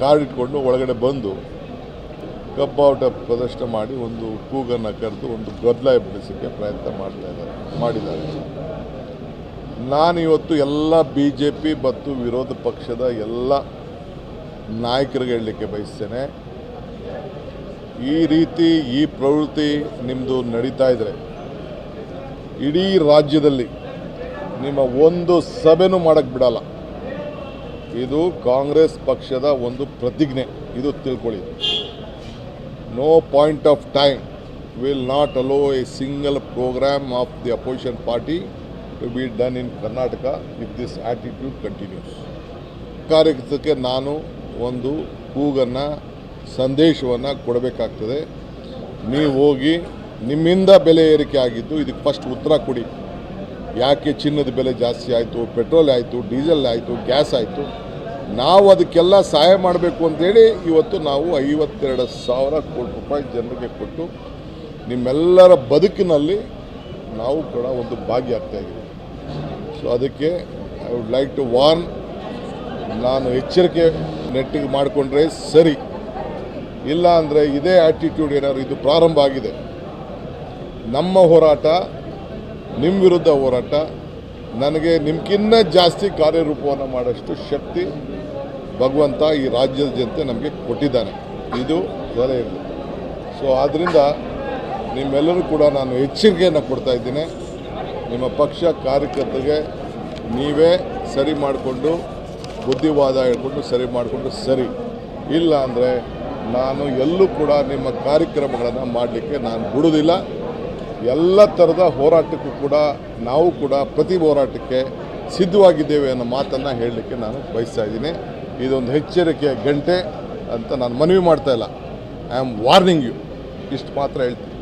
Card ಇಟ್ಕೊಂಡು ಒಳಗಡೆ ಬಂದು ಕಬ್ಬಾವುಟ ಪ್ರದರ್ಶನ ಮಾಡಿ ಒಂದು ಕೂಗನ್ನು ಕರೆದು ಒಂದು ಗದ್ದಲ ಎಬ್ಬಿಸೋಕ್ಕೆ ಪ್ರಯತ್ನ ಮಾಡ್ತಾ ಇದ್ದಾರೆ, ಮಾಡಿದ್ದಾರೆ. ನಾನಿವತ್ತು ಎಲ್ಲ ಬಿ ಜೆ ಪಿ ಮತ್ತು ವಿರೋಧ ಪಕ್ಷದ ಎಲ್ಲ ನಾಯಕರಿಗೆ ಹೇಳಲಿಕ್ಕೆ ಬಯಸ್ತೇನೆ. ಈ ರೀತಿ, ಈ ಪ್ರವೃತ್ತಿ ನಿಮ್ಮದು ನಡೀತಾ ಇದ್ದರೆ ಇಡೀ ರಾಜ್ಯದಲ್ಲಿ ನಿಮ್ಮ ಒಂದು ಸಭೆನೂ ಮಾಡೋಕ್ಕೆ ಬಿಡಲ್ಲ. ಇದು ಕಾಂಗ್ರೆಸ್ ಪಕ್ಷದ ಒಂದು ಪ್ರತಿಜ್ಞೆ. ಇದು ತಿಳ್ಕೊಳ್ಳಿ. No point of time will not allow a single program of the opposition party to be done in Karnataka if this attitude continues ಕಾರ್ಯಕ್ಕೆ ನಾನು ಒಂದು ಕೂಗನ್ನು, ಸಂದೇಶವನ್ನು ಕೊಡಬೇಕಾಗ್ತದೆ. ನೀವು ಹೋಗಿ ನಿಮ್ಮಿಂದ ಬೆಲೆ ಏರಿಕೆ ಆಗಿದ್ದು ಇದಕ್ಕೆ ಫಸ್ಟ್ ಉತ್ತರ ಕೊಡಿ. ಯಾಕೆ ಚಿನ್ನದ ಬೆಲೆ ಜಾಸ್ತಿ ಆಯಿತು ಪೆಟ್ರೋಲ್ ಆಯಿತು ಡೀಸೆಲ್ ಆಯಿತು ಗ್ಯಾಸ್ ಆಯಿತು? ನಾವು ಅದಕ್ಕೆಲ್ಲ ಸಹಾಯ ಮಾಡಬೇಕು ಅಂತೇಳಿ ಇವತ್ತು ನಾವು ಐವತ್ತೆರಡು ಸಾವಿರ ಕೋಟಿ ರೂಪಾಯಿ ಜನರಿಗೆ ಕೊಟ್ಟು ನಿಮ್ಮೆಲ್ಲರ ಬದುಕಿನಲ್ಲಿ ನಾವು ಕೂಡ ಒಂದು ಭಾಗಿಯಾಗ್ತಾ ಇದ್ದೀವಿ ಸೊ ಅದಕ್ಕೆ I would like to warn ನಾನು ಎಚ್ಚರಿಕೆ ನೆಟ್ಟಿಗೆ ಮಾಡಿಕೊಂಡ್ರೆ ಸರಿ. ಇಲ್ಲ ಅಂದರೆ ಇದೇ ಆ್ಯಟಿಟ್ಯೂಡ್ ಏನಾದ್ರು ಇದು ಪ್ರಾರಂಭ ಆಗಿದೆ. ನಮ್ಮ ಹೋರಾಟ ನಿಮ್ಮ ವಿರುದ್ಧ ಹೋರಾಟ, ನನಗೆ ನಿಮ್ಗಿನ್ನ ಜಾಸ್ತಿ ಕಾರ್ಯರೂಪವನ್ನು ಮಾಡೋಷ್ಟು ಶಕ್ತಿ ಭಗವಂತ ಈ ರಾಜ್ಯದ ಜನತೆ ನಮಗೆ ಕೊಟ್ಟಿದ್ದಾನೆ. ಇದು ಜನ ಇರಲಿ ಸೊ ಆದ್ದರಿಂದ ನಿಮ್ಮೆಲ್ಲರೂ ಕೂಡ ನಾನು ಎಚ್ಚರಿಕೆಯನ್ನು ಕೊಡ್ತಾ ಇದ್ದೀನಿ. ನಿಮ್ಮ ಪಕ್ಷ ಕಾರ್ಯಕರ್ತರಿಗೆ ನೀವೇ ಸರಿ ಮಾಡಿಕೊಂಡು, ಬುದ್ಧಿವಾದ ಹೇಳ್ಕೊಂಡು ಸರಿ ಮಾಡಿಕೊಂಡು ಸರಿ. ಇಲ್ಲ ಅಂದರೆ ನಾನು ಎಲ್ಲೂ ಕೂಡ ನಿಮ್ಮ ಕಾರ್ಯಕ್ರಮಗಳನ್ನು ಮಾಡಲಿಕ್ಕೆ ನಾನು ಬಿಡೋದಿಲ್ಲ ಎಲ್ಲ ಥರದ ಹೋರಾಟಕ್ಕೂ ಕೂಡ ನಾವು ಕೂಡ ಪ್ರತಿ ಹೋರಾಟಕ್ಕೆ ಸಿದ್ಧವಾಗಿದ್ದೇವೆ ಅನ್ನೋ ಮಾತನ್ನು ಹೇಳಲಿಕ್ಕೆ ನಾನು ಬಯಸ್ತಾ ಇದ್ದೀನಿ. ಇದೊಂದು ಎಚ್ಚರಿಕೆಯ ಗಂಟೆ ಅಂತ ನಾನು ಮನವಿ ಮಾಡ್ತಾ ಇಲ್ಲ. ಐ ಆಮ್ ವಾರ್ನಿಂಗ್ ಯು ಇಷ್ಟು ಮಾತ್ರ ಹೇಳ್ತೀನಿ.